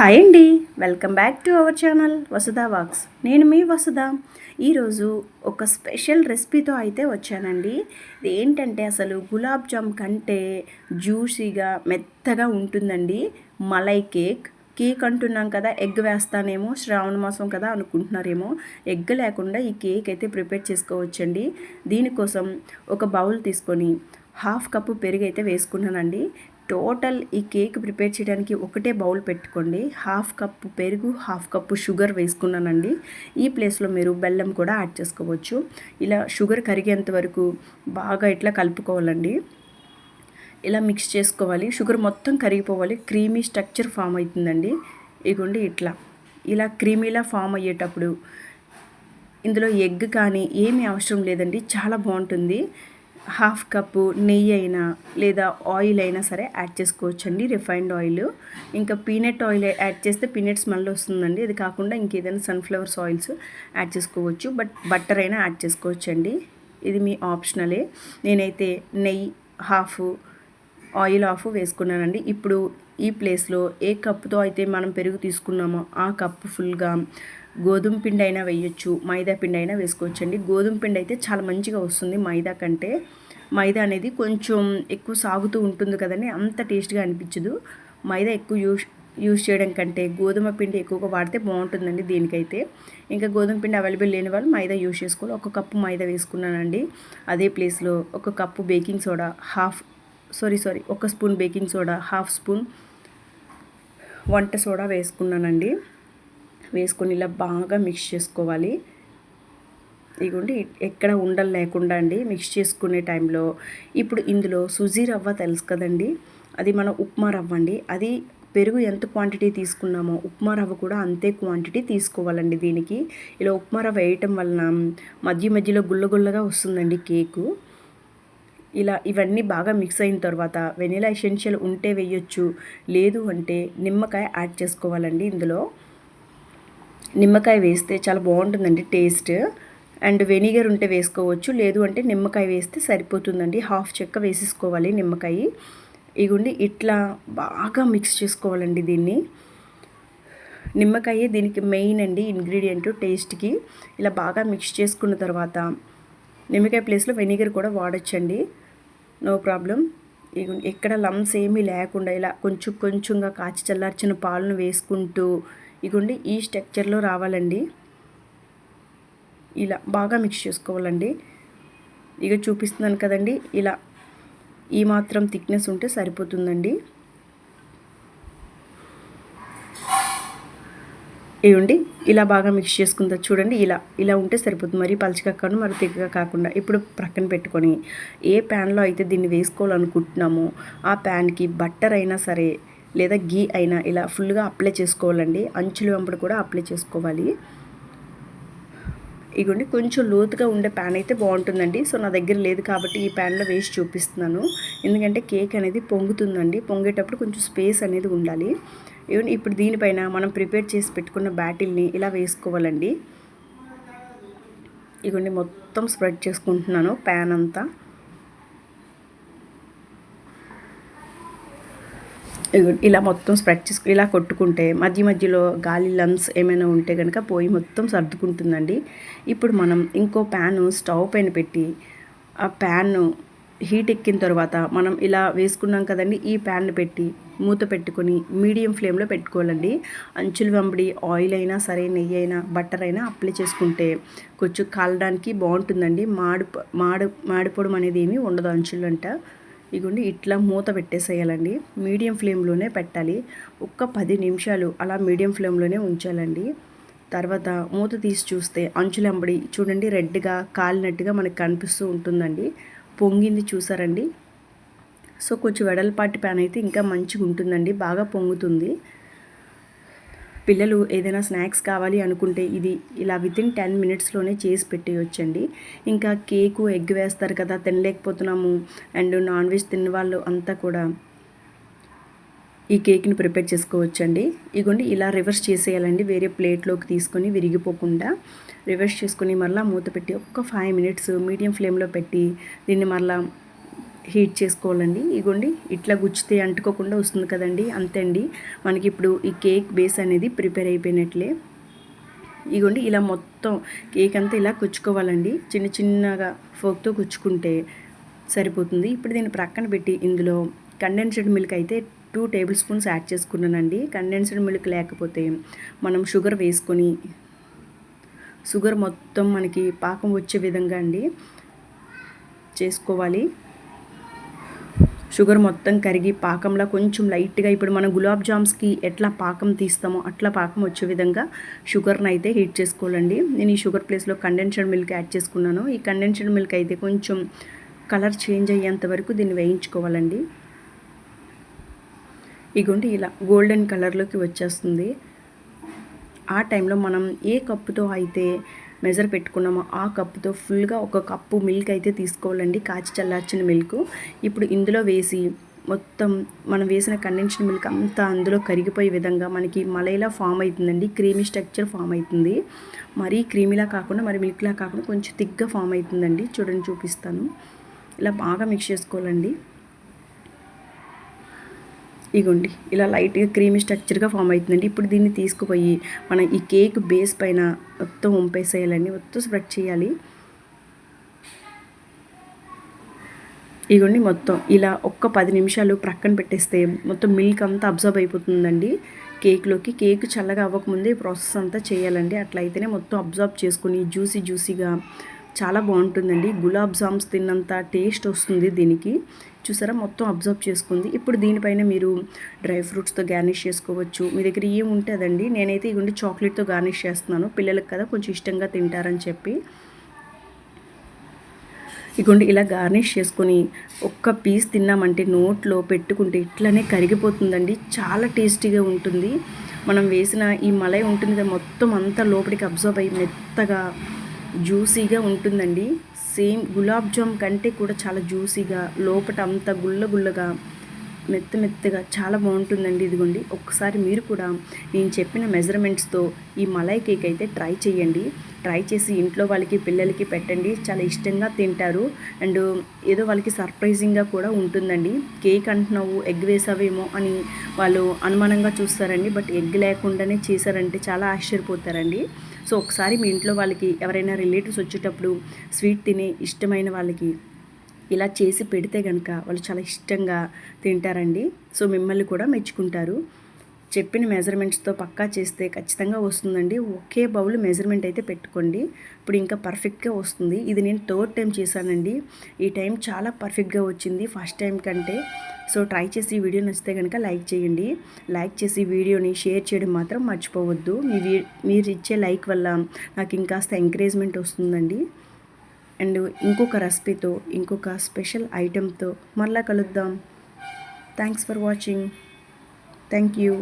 Hi అండి. Welcome back to our channel Vasudha Vox. నేను మీ వసుధ. ఈరోజు ఒక స్పెషల్ రెసిపీతో అయితే వచ్చానండి. ఇది ఏంటంటే అసలు గులాబ్ జామ్ కంటే జ్యూసీగా మెత్తగా ఉంటుందండి. మలై కేక్. కేక్ అంటున్నాం కదా ఎగ్ వేస్తానేమో శ్రావణ మాసం కదా అనుకుంటున్నారేమో. ఎగ్ లేకుండా ఈ కేక్ అయితే ప్రిపేర్ చేసుకోవచ్చండి. దీనికోసం ఒక బౌల్ తీసుకొని హాఫ్ కప్పు పెరుగు అయితే వేసుకున్నానండి. టోటల్ ఈ కేక్ ప్రిపేర్ చేయడానికి ఒకటే బౌల్ పెట్టుకోండి. హాఫ్ కప్పు పెరుగు హాఫ్ కప్పు షుగర్ వేసుకున్నానండి. ఈ ప్లేస్లో మీరు బెల్లం కూడా యాడ్ చేసుకోవచ్చు. ఇలా షుగర్ కరిగేంత వరకు బాగా ఇట్లా కలుపుకోవాలండి. ఇలా మిక్స్ చేసుకోవాలి. షుగర్ మొత్తం కరిగిపోవాలి. క్రీమీ స్ట్రక్చర్ ఫామ్ అవుతుందండి. ఇగుండి ఇట్లా. ఇలా క్రీమీలా ఫామ్ అయ్యేటప్పుడు ఇందులో ఎగ్ కానీ ఏమీ అవసరం లేదండి. చాలా బాగుంటుంది. హాఫ్ కప్పు నెయ్యి అయినా లేదా ఆయిల్ అయినా సరే యాడ్ చేసుకోవచ్చండి. Refined oil. ఇంకా పీనట్ ఆయిల్ యాడ్ చేస్తే పీనట్ స్మెల్ వస్తుందండి. ఇది కాకుండా ఇంకేదైనా సన్ఫ్లవర్స్ ఆయిల్స్ యాడ్ చేసుకోవచ్చు. బట్ బట్టర్ అయినా యాడ్ చేసుకోవచ్చండి. ఇది మీ ఆప్షనలే. నేనైతే నెయ్యి హాఫ్ ఆయిల్ ఆఫ్ వేసుకున్నానండి. ఇప్పుడు ఈ ప్లేస్లో ఏ కప్పుతో అయితే మనం పెరుగు తీసుకున్నామో ఆ కప్పు ఫుల్గా గోధుమ పిండి అయినా వేయొచ్చు మైదా పిండి అయినా వేసుకోవచ్చండి. గోధుమ పిండి అయితే చాలా మంచిగా వస్తుంది మైదా కంటే. మైదా అనేది కొంచెం ఎక్కువ సాగుతూ ఉంటుంది కదండి అంత టేస్ట్గా అనిపించదు. మైదా ఎక్కువ యూస్ యూస్ చేయడం కంటే గోధుమ పిండి ఎక్కువగా వాడితే బాగుంటుందండి దీనికైతే. ఇంకా గోధుమ పిండి అవైలబుల్ లేని వాళ్ళు మైదా యూస్ చేసుకోవాలి. ఒక కప్పు మైదా వేసుకున్నానండి అదే ప్లేస్లో ఒక cup baking soda half sorry sorry ఒక spoon baking soda half spoon వంట సోడా వేసుకున్నానండి. వేసుకొని ఇలా బాగా మిక్స్ చేసుకోవాలి. ఇదిగోండి ఎక్కడ ఉండలు లేకుండా అండి మిక్స్ చేసుకునే టైంలో. ఇప్పుడు ఇందులో సుజీ రవ్వ తెలుసు కదండి? అది మన ఉప్మా రవ్వ అండి. అది పెరుగు ఎంత క్వాంటిటీ తీసుకున్నామో ఉప్మా రవ్వ కూడా అంతే క్వాంటిటీ తీసుకోవాలండి దీనికి. ఇలా ఉప్మా రవ్వ వేయటం వలన మధ్య మధ్యలో గుల్లగుల్లగా వస్తుందండి కేకు. ఇలా ఇవన్నీ బాగా మిక్స్ అయిన తర్వాత వెనీలా ఎసెన్షియల్ ఉంటే వేయొచ్చు లేదు అంటే నిమ్మకాయ యాడ్ చేసుకోవాలండి ఇందులో. నిమ్మకాయ వేస్తే చాలా బాగుంటుందండి టేస్ట్. అండ్ వెనిగర్ ఉంటే వేసుకోవచ్చు లేదు అంటే నిమ్మకాయ వేస్తే సరిపోతుందండి. హాఫ్ చెక్క వేసేసుకోవాలి నిమ్మకాయ. ఇగుండి ఇట్లా బాగా మిక్స్ చేసుకోవాలండి దీన్ని. నిమ్మకాయ దీనికి మెయిన్ అండి ఇంగ్రీడియంట్ టేస్ట్కి ఇలా బాగా మిక్స్ చేసుకున్న తర్వాత నిమ్మకాయ ప్లేస్లో వెనిగర్ కూడా వాడచ్చండి. నో ప్రాబ్లం ఎక్కడ లమ్స్ ఏమీ లేకుండా ఇలా కొంచెం కొంచెంగా కాచి చల్లార్చిన పాలను వేసుకుంటూ ఇగోండి ఈ స్ట్రక్చర్లో రావాలండి. ఇలా బాగా మిక్స్ చేసుకోవాలండి. ఇక చూపిస్తున్నాను కదండి ఇలా ఈ మాత్రం థిక్నెస్ ఉంటే సరిపోతుందండి. ఇవ్వండి ఇలా బాగా మిక్స్ చేసుకుందా చూడండి ఇలా ఇలా ఉంటే సరిపోతుంది. మరి పలుచగా కాకుండా మరి తిగ్గగా కాకుండా ఇప్పుడు ప్రక్కన పెట్టుకొని ఏ ప్యాన్లో అయితే దీన్ని వేసుకోవాలనుకుంటున్నామో ఆ ప్యాన్కి బట్టర్ అయినా సరే లేదా గీ అయినా ఇలా ఫుల్గా అప్లై చేసుకోవాలండి. అంచులు వెంపడు కూడా అప్లై చేసుకోవాలి. ఇగోండి కొంచెం లోతుగా ఉండే ప్యాన్ అయితే బాగుంటుందండి. సో నా దగ్గర లేదు కాబట్టి ఈ ప్యాన్లో వేసి చూపిస్తున్నాను. ఎందుకంటే కేక్ అనేది పొంగుతుందండి. పొంగేటప్పుడు కొంచెం స్పేస్ అనేది ఉండాలి. ఇవన్నీ ఇప్పుడు దీనిపైన మనం ప్రిపేర్ చేసి పెట్టుకున్న బ్యాటిల్ని ఇలా వేసుకోవాలండి. ఇగోండి మొత్తం స్ప్రెడ్ చేసుకుంటున్నాను ప్యాన్ అంతా. ఇలా మొత్తం స్ప్రెడ్ చేసుకు ఇలా కొట్టుకుంటే మధ్య మధ్యలో గాలి లంగ్స్ ఏమైనా ఉంటే కనుక పోయి మొత్తం సర్దుకుంటుందండి. ఇప్పుడు మనం ఇంకో ప్యాను స్టవ్ పైన పెట్టి ఆ ప్యాన్ను హీట్ ఎక్కిన తర్వాత మనం ఇలా వేసుకున్నాం కదండి ఈ ప్యాన్ పెట్టి మూత పెట్టుకొని మీడియం ఫ్లేమ్లో పెట్టుకోవాలండి. అంచులు వెంబడి ఆయిల్ అయినా సరే నెయ్యి అయినా బట్టర్ అయినా అప్లై చేసుకుంటే కొంచెం కాలడానికి బాగుంటుందండి. మాడి మాడు మాడిపోవడం అనేది ఏమీ ఉండదు అంచులంట. ఇగుండి ఇట్లా మూత పెట్టేసేయాలండి. మీడియం ఫ్లేమ్లోనే పెట్టాలి. ఒక్క పది నిమిషాలు అలా మీడియం ఫ్లేమ్లోనే ఉంచాలండి. తర్వాత మూత తీసి చూస్తే అంచులంబడి చూడండి రెడ్గా కాలినట్టుగా మనకు కనిపిస్తూ ఉంటుందండి. పొంగింది చూసారండి? సో కొంచెం వెడల్పాటి ప్యాన్ అయితే ఇంకా మంచిగా ఉంటుందండి బాగా పొంగుతుంది. పిల్లలు ఏదైనా స్నాక్స్ కావాలి అనుకుంటే ఇది ఇలా వితిన్ టెన్ మినిట్స్లోనే చేసి పెట్టేయొచ్చండి. ఇంకా కేకు ఎగ్ వేస్తారు కదా తినలేకపోతున్నాము. అండ్ నాన్ వెజ్ తిన్న వాళ్ళు అంతా కూడా ఈ కేక్ని ప్రిపేర్ చేసుకోవచ్చండి. ఇగోండి ఇలా రివర్స్ చేసేయాలండి. వేరే ప్లేట్లోకి తీసుకొని విరిగిపోకుండా రివర్స్ చేసుకొని మరలా మూత పెట్టి ఒక్క ఫైవ్ మినిట్స్ మీడియం ఫ్లేమ్లో పెట్టి దీన్ని మరలా హీట్ చేసుకోవాలండి. ఇగోండి ఇట్లా గుచ్చితే అంటుకోకుండా వస్తుంది కదండి. అంతే అండి మనకి ఇప్పుడు ఈ కేక్ బేస్ అనేది ప్రిపేర్ అయిపోయినట్లే. ఇగోండి ఇలా మొత్తం కేక్ అంతా ఇలా కుచ్చుకోవాలండి. చిన్న చిన్నగా ఫోక్తో కుచ్చుకుంటే సరిపోతుంది. ఇప్పుడు దీన్ని ప్రక్కన పెట్టి ఇందులో కండెన్స్డ్ మిల్క్ అయితే టూ టేబుల్ స్పూన్స్ యాడ్ చేసుకున్నానండి. కండెన్స్డ్ మిల్క్ లేకపోతే మనం షుగర్ వేసుకొని షుగర్ మొత్తం మనకి పాకం వచ్చే విధంగా అండి. చేసుకోవాలి. షుగర్ మొత్తం కరిగి పాకంలో కొంచెం లైట్గా ఇప్పుడు మనం గులాబ్ జామ్స్కి ఎట్లా పాకం తీస్తామో అట్లా పాకం వచ్చే విధంగా షుగర్ని అయితే హీట్ చేసుకోవాలండి. నేను ఈ షుగర్ ప్లేస్లో కండెన్స్డ్ మిల్క్ యాడ్ చేసుకున్నాను. ఈ కండెన్స్డ్ మిల్క్ అయితే కొంచెం కలర్ చేంజ్ అయ్యేంత వరకు దీన్ని వేయించుకోవాలండి. ఇగోండి ఇలా గోల్డెన్ కలర్లోకి వచ్చేస్తుంది. ఆ టైంలో మనం ఏ కప్పుతో అయితే మెజర్ పెట్టుకున్నామో. ఆ కప్పుతో ఫుల్గా ఒక కప్పు మిల్క్ అయితే తీసుకోవాలండి. కాచి చల్లార్చిన మిల్క్ ఇప్పుడు ఇందులో వేసి మొత్తం మనం వేసిన కండెన్స్డ్ మిల్క్ అంతా అందులో కరిగిపోయే విధంగా మనకి మలైలా ఫామ్ అవుతుందండి. క్రీమీ స్ట్రక్చర్ ఫామ్ అవుతుంది. మరీ క్రీమీలా కాకుండా మరి మిల్క్లా కాకుండా కొంచెం థిక్గా ఫామ్ అవుతుందండి. చూడండి చూపిస్తాను. ఇలా బాగా మిక్స్ చేసుకోవాలండి. ఇగోండి ఇలా లైట్గా క్రీమీ స్ట్రక్చర్గా ఫామ్ అవుతుందండి. ఇప్పుడు దీన్ని తీసుకుపోయి మనం ఈ కేక్ బేస్ పైన మొత్తం వంపేసేయాలండి. మొత్తం స్ప్రెడ్ చేయాలి. ఇగోండి మొత్తం ఇలా ఒక్క పది నిమిషాలు ప్రక్కన పెట్టేస్తే మొత్తం మిల్క్ అంతా అబ్జర్వ్ అయిపోతుందండి కేక్లోకి. కేక్ చల్లగా అవ్వకముందే ప్రాసెస్ అంతా చేయాలండి. అట్లయితేనే మొత్తం అబ్జర్వ్ చేసుకుని జ్యూసీ జ్యూసీగా చాలా బాగుంటుందండి. గులాబ్ జామ్స్ తిన్నంత టేస్ట్ వస్తుంది దీనికి. చూసారా? మొత్తం అబ్జర్వ్ చేసుకుంది. ఇప్పుడు దీనిపైన మీరు డ్రై ఫ్రూట్స్తో గార్నిష్ చేసుకోవచ్చు. మీ దగ్గర ఏం ఉంటుందండి నేనైతే ఇగుండి చాక్లెట్తో గార్నిష్ చేస్తున్నాను. పిల్లలకు కదా కొంచెం ఇష్టంగా తింటారని చెప్పి. ఇగోండి ఇలా గార్నిష్ చేసుకొని ఒక్క పీస్ తిన్నామంటే నోట్లో పెట్టుకుంటే ఇట్లనే కరిగిపోతుందండి. చాలా టేస్టీగా ఉంటుంది. మనం వేసిన ఈ మలై ఉంటుంది మొత్తం అంతా లోపలికి అబ్జర్వ్ అయ్యి మెత్తగా జ్యూసీగా ఉంటుందండి. సేమ్ గులాబ్ జామ్ కంటే కూడా చాలా జ్యూసీగా లోపల అంత గుల్ల గుల్లగా మెత్త మెత్తగా చాలా బాగుంటుందండి ఇదిగోండి. ఒక్కసారి మీరు కూడా నేను చెప్పిన మెజర్మెంట్స్తో ఈ మలై కేక్ అయితే ట్రై చేయండి. ట్రై చేసి ఇంట్లో వాళ్ళకి పిల్లలకి పెట్టండి. చాలా ఇష్టంగా తింటారు. అండ్ ఏదో వాళ్ళకి సర్ప్రైజింగ్గా కూడా ఉంటుందండి. కేక్ అంటున్నావు ఎగ్ వేసావేమో అని వాళ్ళు అనుమానంగా చూస్తారండి. బట్ ఎగ్ లేకుండానే చేశారంటే చాలా ఆశ్చర్యపోతారండి. సో ఒకసారి మీ ఇంట్లో వాళ్ళకి ఎవరైనా రిలేటివ్స్ వచ్చేటప్పుడు స్వీట్ తినే ఇష్టమైన వాళ్ళకి ఇలా చేసి పెడితే కనుక వాళ్ళు చాలా ఇష్టంగా తింటారండి. సో మిమ్మల్ని కూడా మెచ్చుకుంటారు. చెప్పిన మెజర్మెంట్స్తో పక్కా చేస్తే ఖచ్చితంగా వస్తుందండి. ఒకే బౌల్ మెజర్మెంట్ అయితే పెట్టుకోండి. ఇప్పుడు ఇంకా పర్ఫెక్ట్గా వస్తుంది. ఇది నేను థర్డ్ టైం చేశానండి. ఈ టైం చాలా పర్ఫెక్ట్గా వచ్చింది ఫస్ట్ టైం కంటే. సో ట్రై చేసి ఈ వీడియో నచ్చితే కనుక లైక్ చేయండి. లైక్ చేసి వీడియోని షేర్ చేయడం మాత్రం మర్చిపోవద్దు. మీ మీరు ఇచ్చే లైక్ వల్ల నాకు ఇంకాస్త ఎంకరేజ్మెంట్ వస్తుందండి. అండ్ ఇంకొక రెసిపీతో ఇంకొక స్పెషల్ ఐటెంతో మళ్ళా కలుద్దాం. Thanks for watching. Thank you.